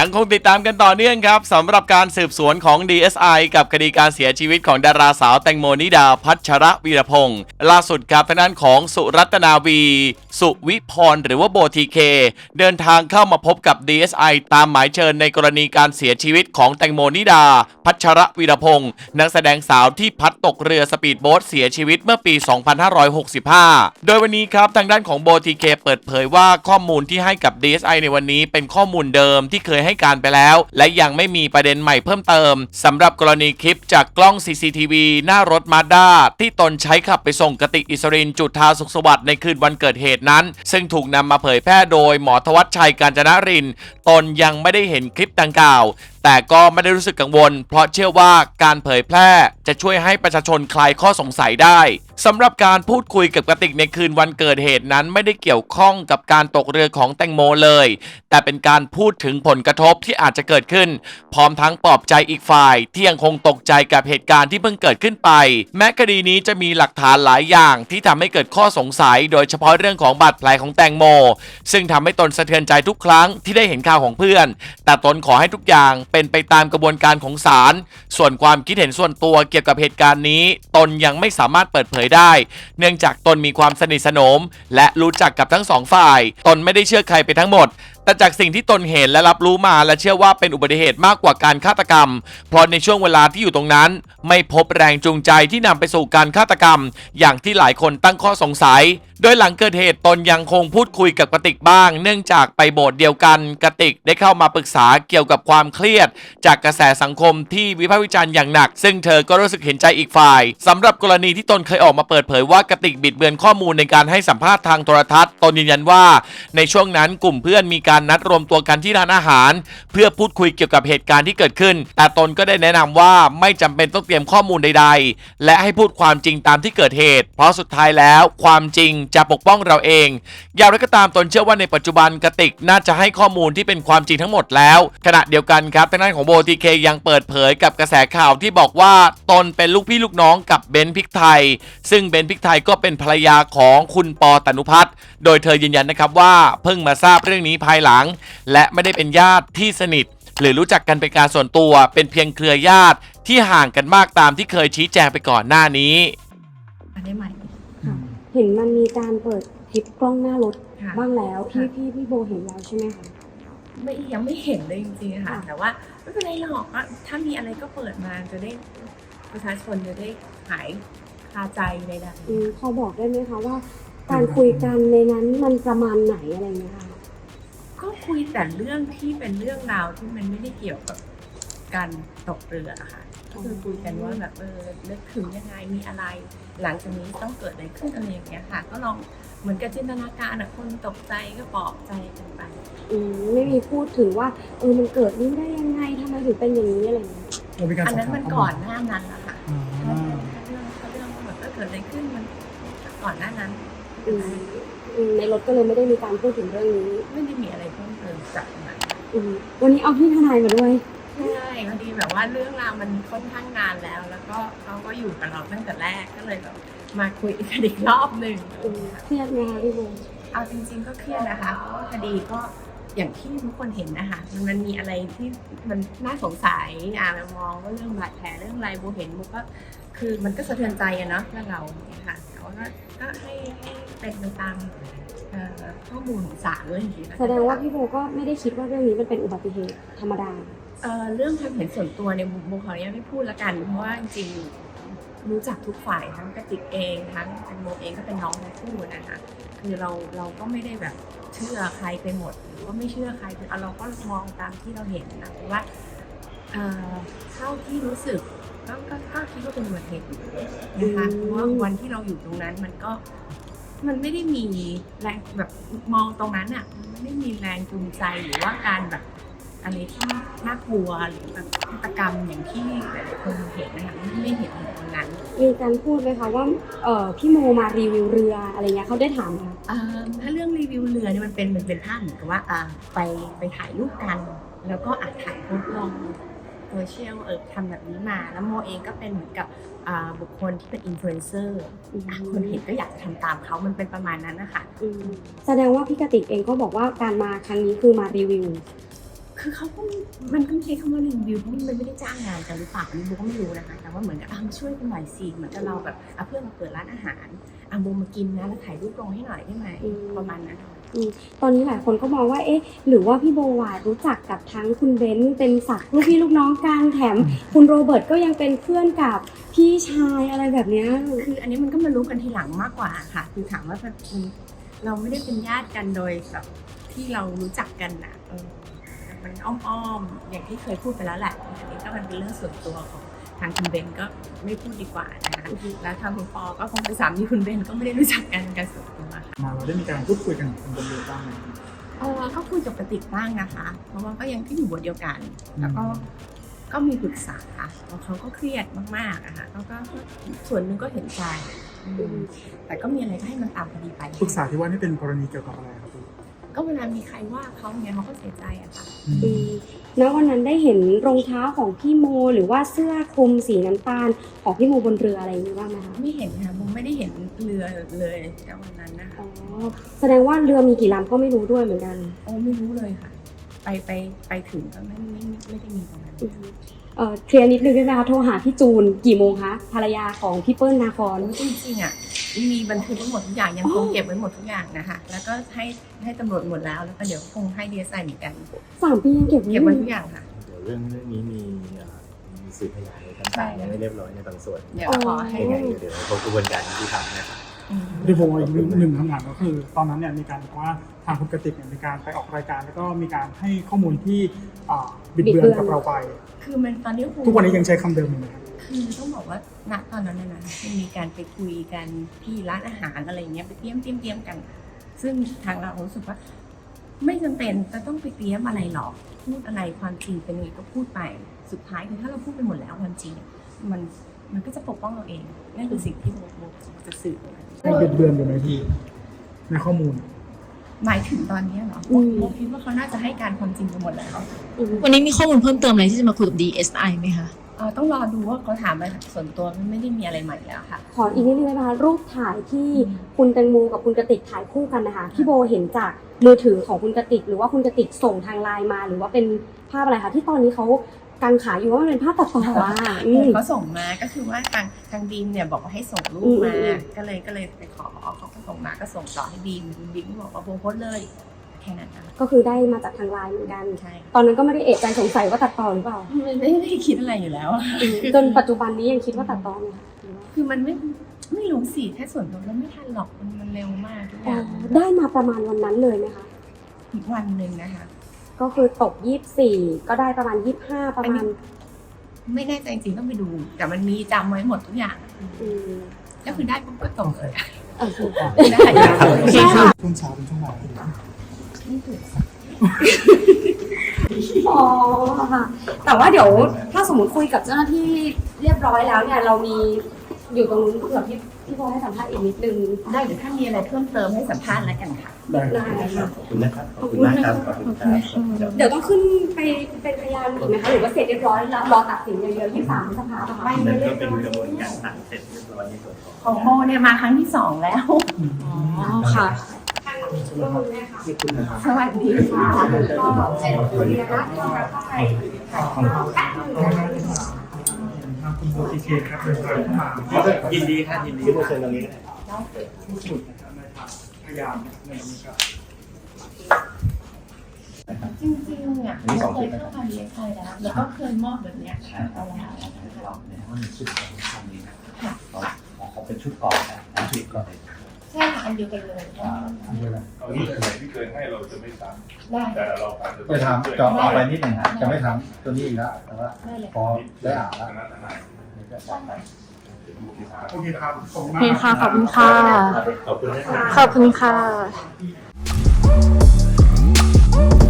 ยังคงติดตามกันต่อเนื่องครับสำหรับการสืบสวนของ DSI กับคดีการเสียชีวิตของดาราสาวแตงโมนิดาพัชระวีรพงศ์ล่าสุดครับทางด้านของสุรัตนาวี สุวิพรหรือว่าโบทีเค เดินทางเข้ามาพบกับ DSI ตามหมายเชิญในกรณีการเสียชีวิตของแตงโมนิดา พัชระวีรพงศ์นักแสดงสาวที่พัดตกเรือสปีดโบ๊ทเสียชีวิตเมื่อปี 2565 โดยวันนี้ครับทางด้านของโบทีเคเปิดเผยว่าข้อมูลที่ให้กับ DSI ในวันนี้เป็นข้อมูลเดิมที่เคยให้ให้การไปแล้ว และยังไม่มีประเด็นใหม่เพิ่มเติมสำหรับกรณีคลิปจากกล้อง CCTV หน้ารถมาด้าที่ตนใช้ขับไปส่งกติอิสรินจุธาสุขสวัสดิ์ในคืนวันเกิดเหตุนั้น ซึ่งถูกนำมาเผยแพร่โดยหมอทวัชชัยการจนริน ตนยังไม่ได้เห็นคลิปดังกล่าว แต่ก็ไม่ได้รู้สึกกังวล เพราะเชื่อว่าการเผยแพร่จะช่วยให้ประชาชนคลายข้อสงสัยได้ สำหรับการพูดคุยกับกระติกในคืนวันเกิดเหตุนั้นไม่ได้เกี่ยวข้องกับการตกเรือของแตงโมเลย แต่เป็นการพูดถึงผลกระทบที่อาจจะเกิดขึ้น พร้อมทั้งปลอบใจอีกฝ่าย ที่ยังคงตกใจกับเหตุการณ์ที่เพิ่งเกิดขึ้นไป แม้คดีนี้จะมีหลักฐานหลายอย่างที่ทำให้เกิดข้อสงสัย โดยเฉพาะเรื่องของบาดแผลของแตงโม ซึ่งทำให้ตนสะเทือนใจทุกครั้งที่ได้เห็นข่าวของเพื่อน แต่ตนขอให้ทุกอย่างเป็นไปตามกระบวนการของศาลส่วนความคิดเห็นส่วนตัวเกี่ยวกับเหตุการณ์นี้ ตนยังไม่สามารถเปิดเผยได้ เนื่องจากตนมีความสนิทสนม และรู้จักกับทั้งสองฝ่าย ตนไม่ได้เชื่อใครไปทั้งหมด แต่จากสิ่งที่ตนเห็นและรับรู้มาและเชื่อว่าเป็นอุบัติเหตุมากกว่าการฆาตกรรม เพราะในช่วงเวลาที่อยู่ตรงนั้น ไม่พบแรงจูงใจที่นำไปสู่การฆาตกรรม อย่างที่หลายคนตั้งข้อสงสัย โดยหลังเกิดเหตุตนยังคงพูดคุยกับกระติกบ้าง เนื่องจากไปโบสถ์เดียวกันกระติกได้เข้ามาปรึกษาเกี่ยวกับความเครียด จากกระแสสังคมที่วิพากษ์วิจารณ์อย่างหนัก ซึ่งเธอก็รู้สึกเห็นใจอีกฝ่ายสำหรับกรณีที่ตนเคยออกมาเปิดเผยว่ากระติกบิดเบือนข้อมูลในการให้สัมภาษณ์ทางโทรทัศน์ตนยืนยันว่า ในช่วงนั้นกลุ่มเพื่อนมีการนัดรวมตัวกันที่ร้านอาหาร เพื่อพูดคุยเกี่ยวกับเหตุการณ์ที่เกิดขึ้น แต่ตนก็ได้แนะนำว่าไม่จำเป็นต้องเตรียมข้อมูลใด ๆ และให้พูดความจริงตามที่เกิดเหตุ เพราะสุดท้ายแล้วความจริงจะปกป้องเราเอง อย่างไรก็ตามตนเชื่อว่าในปัจจุบันกระติกน่าจะให้ข้อมูลที่เป็นความจริงทั้งหมดแล้ว ขณะเดียวกันครับทางด้านของโบทีเคยังเปิดเผยกับกระแสข่าวที่บอกว่าตนเป็นลูกพี่ลูกน้องกับเบนพิกไทย ซึ่งเบนพิกไทยก็เป็นภรรยาของคุณปอตนุพัฒน์โดยเธอยืนยันนะครับว่าเพิ่งมาทราบเรื่องนี้ภายหลังและไม่ได้เป็นญาติที่สนิท หรือรู้จักกันเป็นการส่วนตัวเป็นเพียงเครือญาติที่ห่างกันมากตามที่เคยชี้แจงไปก่อนหน้านี้ อันได้ใหม่ค่ะเห็นมันมีการเปิดคลิปกล้องหน้ารถค่ะบ้างแล้วพี่ค่ะ พี่พี่โบเห็นแล้วใช่ไหมคะ ไม่ยังไม่เห็นเลยจริงๆค่ะ ค่ะ แต่ว่าไม่เป็นไรหรอกก็ถ้ามีอะไรก็เปิดมาจะได้ประชาชนจะได้หายคาใจในใดอืมพอบอกได้ไหมคะว่า การคุยกันในนั้นมันประมาณไหนอะไรเงี้ยค่ะๆก็ คุยแต่เรื่องที่เป็นเรื่องราวที่มันไม่ได้เกี่ยวกับการตกเรืออะค่ะก็คือคุยกันว่าแบบเออนึกถึงยังไงมีอะไร หลังจากนี้ต้องเกิดอะไรขึ้นอะไรอย่างเงี้ยค่ะ ก็ลองเหมือนกับจินตนาการอะคนตกใจก็ปลอบใจกันไปอืมไม่มีพูดถึงว่าเออมันเกิดนี้ได้ยังไงทำไมถึงเป็นอย่างนี้อะไรเงี้ยเรามีการอันสอบนั้นถามมันข้ก่มูอลนหน้านั้นนะคะอ่าถ้าเรื่องถ้าเรื่องว่าแบบเออเกิดอะไรขึ้นมันก่อนหน้านั้น อืมอืมในรถก็เลยไม่ได้มีการพูดถึงเรื่องนี้ไม่ได้มีอะไรเพิ่มเติมจากนั้นอืมวันนี้เอาพี่ทนายมาด้วย ใช่พอดีแบบว่าเรื่องราวมันค่อนข้างนานแล้ว แล้วก็เขาก็อยู่กับเราตั้งแต่แรกก็เลยแบบมาคุยกันอีกรอบหนึ่งอืมเครียดไหมคะพี่โบเอาจริง ๆ ก็เครียดนะคะเพราะว่าคดีก็อย่างที่ทุกคนเห็นนะคะมันมันมีอะไรที่มันน่าสงสัยอะเรามองว่าเรื่องบาดแผลเรื่องอะไรโบเห็นโบก็คือมันก็สะเทือนใจอะเนาะเรื่องเราเนี่ยค่ะแต่ว่า ก็ก็ให้ให้เป็นไปตามเอ่อข้อมูลของศาลเลยอย่างนี้นะคะแสดงว่าพี่โบก็ไม่ได้คิดว่าเรื่องนี้มันเป็นอุบัติเหตุธรรมดา เอ่อเรื่องความเห็นส่วนตัวเนี่ยโบขออนุญาตไม่พูดละกัน เพราะว่าจริงๆรู้จักทุกฝ่ายทั้งกระติกเองทั้งแตงโมเองก็เป็นน้องทั้งคู่นะคะคือเราเราก็ไม่ได้แบบเชื่อใครไปหมด หรือว่าไม่เชื่อใครคือเอาเราก็มองตามที่เราเห็นนะเพราะว่าเอ่อเท่าที่รู้สึก ก็ก็ก็คิดว่าเป็นอุบัติเหตุอยู่นะคะอืมเพราะว่าวันที่เราอยู่ตรงนั้นมันก็มันไม่ได้มีแรงแบบมองตรงนั้นอะมันไม่ได้มีแรงจูงใจหรือว่าการแบบอะไรที่น่ากลัวหรือแบบฆาตกรรมอย่างที่หลายๆคนเห็นนะคะไม่ไม่เห็นตรงนั้น มีการพูดไหมคะว่าเออพี่โมมารีวิวเรืออะไรเงี้ยเขาได้ถามไหมคะอ่าถ้าเรื่องรีวิวเรือเนี่ยมันเป็นมันเป็นภาพเหมือนกับว่าอ่าไปไปถ่ายรูปกัน แล้วก็อัดถ่ายโพสต์ลง โซเชียลเออทำแบบนี้มา แล้วโมเองก็เป็นเหมือนกับบุคคลที่เป็นอินฟลูเอนเซอร์คนเห็นก็อยากจะทำตามเขามันเป็นประมาณนั้นนะคะแสดงว่าพี่กติกเองก็บอกว่าการมาครั้งนี้คือมารีวิว คือเขาก็มันก็ไม่ใช่คำว่ารีวิวเพราะมันไม่ได้จ้างงานกันหรือเปล่าอันนี้โบก็ไม่รู้นะคะ แต่ว่าเหมือนกับอะมาช่วยกันหน่อยสิเหมือนกับเราแบบอะเพื่อนมาเปิดร้านอาหารอะโบมากินนะแล้วถ่ายรูปลงให้หน่อยได้ไหมประมาณนั้นตอนนี้หลายคนก็มองว่า เอ๊ะ หรือว่าพี่โบวารู้จักกับทั้งคุณเบนซ์เป็นศักดิ์ลูกพี่ลูกน้องกันแถม คุณโรเบิร์ตก็ยังเป็นเพื่อนกับพี่ชายอะไรแบบเนี้ย คืออันนี้มันก็มารู้กันทีหลังมากกว่าค่ะ คือถามว่าแบบมันเราไม่ได้เป็นญาติกันโดยแบบที่เรารู้จักกันนะเออ มันอ้อมๆ อย่างที่เคยพูดไปแล้วแหละอันนี้ก็มันเป็นเรื่องส่วนตัวของทางคุณเบนก็ไม่พูดดีกว่านะคะแล้วทางคุณปอก็คงเป็นสามีคุณเบนก็ไม่ได้รู้จักกันกันส่วนตัวค่ะมาเราได้มีการพูดคุยกันกับคุณบนเรือบ้างไหมเออก็คุยกับกระติกบ้างนะคะ เพราะว่าก็ยังที่อยู่บทเดียวกัน แล้วก็ก็มีปรึกษาเพราะเขาก็เครียดมากๆอะค่ะเขาก็ก็ส่วนหนึ่งก็เห็นใจอืมแต่ก็มีอะไรก็ให้มันตามคดีไปปรึกษาที่ว่านี่เป็นกรณีเกี่ยวกับอะไรครับพี่ ก็เวลามีใครว่าเขาเนี่ยเขาก็เสียใจอะค่ะอืมอืมณวันนั้นได้เห็นรองเท้าของพี่โม หรือว่าเสื้อคลุมสีน้ำตาลของพี่โมบนเรืออะไรอย่างนี้บ้างไหมคะไม่เห็นค่ะมุมไม่ได้เห็นเรือเลยในวันนั้นนะคะอ๋อแสดงว่าเรือมีกี่ลำก็ไม่รู้ด้วยเหมือนกัน โอ้ไม่รู้เลยค่ะ ไปไปไปถึงก็ไม่ไม่ไม่ไม่ได้มีตรงนั้นเอ่อ เคลียร์นิดนึงได้ไหมคะโทรหาพี่จูนกี่โมงคะภรรยาของพี่เปิ้ลนาคอนแล้วจริงๆอะมีบันทึกไว้หมดทุกอย่างยังคงเก็บไว้หมดทุกอย่างนะคะแล้วก็ให้ให้ตำรวจหมดแล้วแล้วก็เดี๋ยวคงให้ดีเอสไอเหมือนกันสามปียังเก็บไว้เก็บไว้ทุกอย่างค่ะเดี๋ยวเรื่องเรื่องนี้มีเอ่อมีสืบพยานในชั้นใช่ศาลยังไม่เรียบร้อยในบางส่วนเดี๋ยวขอให้ยังไงเดี๋ยวพบกระบวนการยุติธรรมนะค รับอืมด้วยผมอีกหนึ่งคำถามก็คือ ตอนนั้นเนี่ยมีการบอกว่าทางคุณกติกเนี่ยมีการไปออกรายการ แล้วก็มีการให้ข้อมูลที่อ่าบิดเบือนกับเราไป คือมันตอนนี้คงทุกวันนี้ยังใช้คำเดิมอยู่ไหมครับคือต้องบอกว่าณตอนนั้นนะนะมันมีการไปคุยกันที่ร้านอาหารอะไรอย่างเงี้ยไปเตรียมเตรียมเตรียมกัน ซึ่งทางเรารู้สึกว่า ไม่จำเป็นจะต้องไปเตรียมอะไรหรอกพูดอะไรความจริงเป็นยังไงก็พูดไปสุดท้ายคือถ้าเราพูดไปหมดแล้วความจริงมัน มันก็จะปกป้องเราเอง นั่นคือสิ่งที่โบโบจะสื่อออกมายังบิดเบือนอยู่ไหมพี่ ในข้อมูล หมายถึงตอนนี้เหรออืมโบคิดว่าเขาน่าจะให้การความจริงไปหมดแล้วอืมวันนี้มีข้อมูลเพิ่มเติมอะไรที่จะมาคุยกับ DSI ไหมคะเอ่อต้องรอดูว่าเขาถามอะไรส่วนตัวมันไม่ได้มีอะไรใหม่แล้วค่ะ ขออีกนิดนึงได้ไหมคะรูปถ่ายที่คุณแตงโมกับคุณกติกถ่ายคู่กันนะคะพี่โบเห็นจากมือถือของคุณกติก หรือว่าคุณกติกส่งทางไลน์มา หรือว่าเป็นภาพอะไรคะที่ตอนนี้เขา กังขาอยู่ว่ามันเป็นภาพตัดต่ออะอืม เขาส่งมาก็คือว่าทางทางบีมเนี่ยบอกว่าให้ส่งรูปมา อืมอืม ก็เลยก็เลยไปขอเขาก็ส่งมาก็ส่งต่อให้บีมบีมก็บอกว่าโบโพสต์เลยแค่นั้นนะก็คือได้มาจากทางไลน์เหมือนกัน ใช่ตอนนั้นก็ไม่ได้เอะใจสงสัยว่าตัดต่อหรือเปล่าไม่ไม่ได้คิดอะไรอยู่แล้วอะจนปัจจุบันนี้ยังคิดว่าตัดต่อไหมคะหรือว่าคือมันไม่ไม่รู้สิแค่ส่วนตัวแล้วไม่ทันหรอกมันมันเร็วมากทุกออ๋อย่างได้มาประมาณวันนั้นเลยไหมคะอีกวันหนึ่งนะคะ ก็คือตกยี่สี่ก็ได้ประมาณยี่ห้าประมาณ ไม่แน่ใจจริงๆต้องไปดู แต่มันมีจำไว้หมดทุกอย่างอืมก็คือได้ปุ๊บก็ตกเลยโอเคได้โอเคค่ะช่วงเช้าเป็นช่วงบ่ายนี่คืออ๋อค่ะแต่ว่าเดี๋ยวถ้าสมมติคุยกับเจ้าหน้าที่เรียบร้อยแล้วเนี่ยเรามี อยู่ตรงนู้นเผื่อพี่พี่โบให้สัมภาษณ์อีกนิดนึงได้เดี๋ยวถ้ามีอะไรเพิ่มเติมให้สัมภาษณ์แล้วกันค่ะ ได้ได้ค่ะขอบคุณนะครับ ขอบคุณมากครับ ขอบคุณครับ เดี๋ยวต้องขึ้นไปเป็นพยานอีกไหมคะหรือว่าเสร็จเรียบร้อยแล้วรอตัดสินอย่างเดียวที่สามพฤษภาคมไม่นั่นก็เป็นกระบวนการตัดเสร็จเรียบร้อยในส่วนของของโมเนี่ยมาครั้งที่สองแล้ว อ๋อค่ะสวัสดีค่ะทางคุณโบทีเคครับเดินทางเข้ามายินดีครับยินดีที่มาเชิญตรงนี้ก็ได้ผู้สุดนะครับในทางพยานในนี้ครับจริงๆอะเราเคยเข้ามาเรียนไทยแล้วแล้วก็เคยมอบแบบเนี้ยเอาแล้ว่าในชุดของคำนี้นะค่ะเขาเป็นชุดก่อนนะชุดก่อนใช่ค่ะอันเดียวกันเลยเอาที่ไหนที่เคยให้เราจะไม่ซ้ได้ำแต่เราอาจจะไปถามจาะต่อไปนิดหนึ่งฮะจะไม่ถามตัวนี้อีกแล้วแต่ว่าพอได้อ่านแล้ว คณะทนายเดี๋ยวจะบอกไปโอเคครับขอบคุณโอมากเคค่ะ ขอบคุณค่ะ ขอบคุณนะครับ ขอบคุณค่ะ